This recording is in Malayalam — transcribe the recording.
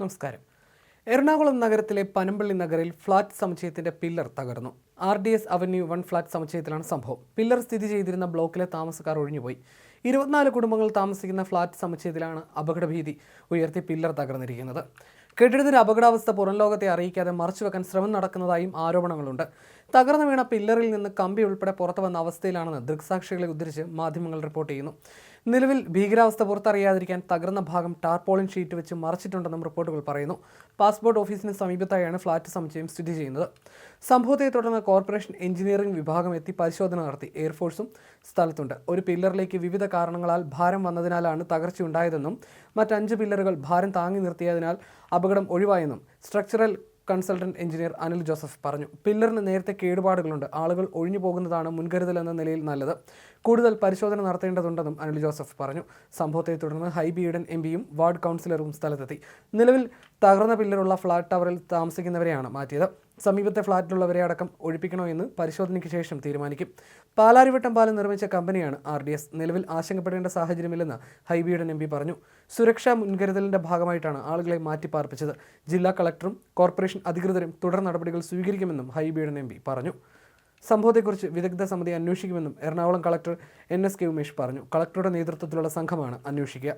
നമസ്കാരം. എറണാകുളം നഗരത്തിലെ പനമ്പള്ളി നഗറിൽ ഫ്ളാറ്റ് സമുച്ചയത്തിന്റെ പില്ലർ തകർന്നു. R D S avenue one flat സമുച്ചയത്തിലാണ് സംഭവം. പില്ലർ സ്ഥിതി ചെയ്തിരുന്ന ബ്ലോക്കിലെ താമസക്കാർ ഒഴിഞ്ഞുപോയി. ഇരുപത്തിനാല് കുടുംബങ്ങൾ താമസിക്കുന്ന ഫ്ളാറ്റ് സമുച്ചയത്തിലാണ് അപകടഭീതി ഉയർത്തി പില്ലർ തകർന്നിരിക്കുന്നത്. കെട്ടിടത്തിന്റെ അപകടാവസ്ഥ പുറം ലോകത്തെ അറിയിക്കാതെ മറച്ചുവെക്കാൻ ശ്രമം നടക്കുന്നതായും ആരോപണങ്ങളുണ്ട്. തകർന്നു വീണ പില്ലറിൽ നിന്ന് കമ്പി ഉൾപ്പെടെ പുറത്തു വന്ന അവസ്ഥയിലാണെന്ന് ദൃക്സാക്ഷികളെ ഉദ്ധരിച്ച് മാധ്യമങ്ങൾ റിപ്പോർട്ട് ചെയ്യുന്നു. നിലവിൽ ഭീകരാവസ്ഥ പുറത്തറിയാതിരിക്കാൻ തകർന്ന ഭാഗം ടാർപോളിൻ ഷീറ്റ് വെച്ച് മറച്ചിട്ടുണ്ടെന്നും റിപ്പോർട്ടുകൾ പറയുന്നു. പാസ്പോർട്ട് ഓഫീസിന് സമീപത്തായാണ് ഫ്ളാറ്റ് സമുച്ചയം സ്ഥിതി ചെയ്യുന്നത്. സംഭവത്തെ തുടർന്ന് കോർപ്പറേഷൻ എഞ്ചിനീയറിംഗ് വിഭാഗം എത്തി പരിശോധന നടത്തി. എയർഫോഴ്സും സ്ഥലത്തുണ്ട്. ഒരു പില്ലറിലേക്ക് വിവിധ കാരണങ്ങളാൽ ഭാരം വന്നതിനാലാണ് തകർച്ചയുണ്ടായതെന്നും മറ്റഞ്ച് പില്ലറുകൾ ഭാരം താങ്ങി നിർത്തിയതിനാൽ അപകടം ഒഴിവായെന്നും structural consultant engineer Anil Joseph പറഞ്ഞു. പില്ലറിന് നേരത്തെ കേടുപാടുകളുണ്ട്. ആളുകൾ ഒഴിഞ്ഞു പോകുന്നതാണ് മുൻകരുതൽ എന്ന നിലയിൽ നല്ലത്. കൂടുതൽ പരിശോധന നടത്തേണ്ടതുണ്ടെന്നും അനിൽ ജോസഫ് പറഞ്ഞു. സംഭവത്തെ തുടർന്ന് ഹൈബി ഈഡൻ എം പിയും വാർഡ് കൗൺസിലറും സ്ഥലത്തെത്തി. നിലവിൽ തകർന്ന പില്ലറുള്ള ഫ്ളാറ്റ് ടവറിൽ താമസിക്കുന്നവരെയാണ് മാറ്റിയത്. സമീപത്തെ ഫ്ളാറ്റിലുള്ളവരെ അടക്കം ഒഴിപ്പിക്കണോ എന്ന് പരിശോധനയ്ക്ക് ശേഷം തീരുമാനിക്കും. പാലാരിവട്ടം പാലം നിർമ്മിച്ച കമ്പനിയാണ് ആർ ഡി എസ്. നിലവിൽ ആശങ്കപ്പെടേണ്ട സാഹചര്യമില്ലെന്ന് ഹൈബിയുടെ എം പി പറഞ്ഞു. സുരക്ഷാ മുൻകരുതലിന്റെ ഭാഗമായിട്ടാണ് ആളുകളെ മാറ്റിപ്പാർപ്പിച്ചത്. ജില്ലാ കളക്ടറും കോർപ്പറേഷൻ അധികൃതരും തുടർ നടപടികൾ സ്വീകരിക്കുമെന്നും ഹൈബിയുടെ എം പറഞ്ഞു. സംഭവത്തെക്കുറിച്ച് വിദഗ്ധ സമിതി അന്വേഷിക്കുമെന്നും Ernakulam collector N S K Umesh പറഞ്ഞു. കളക്ടറുടെ നേതൃത്വത്തിലുള്ള സംഘമാണ് അന്വേഷിക്കുക.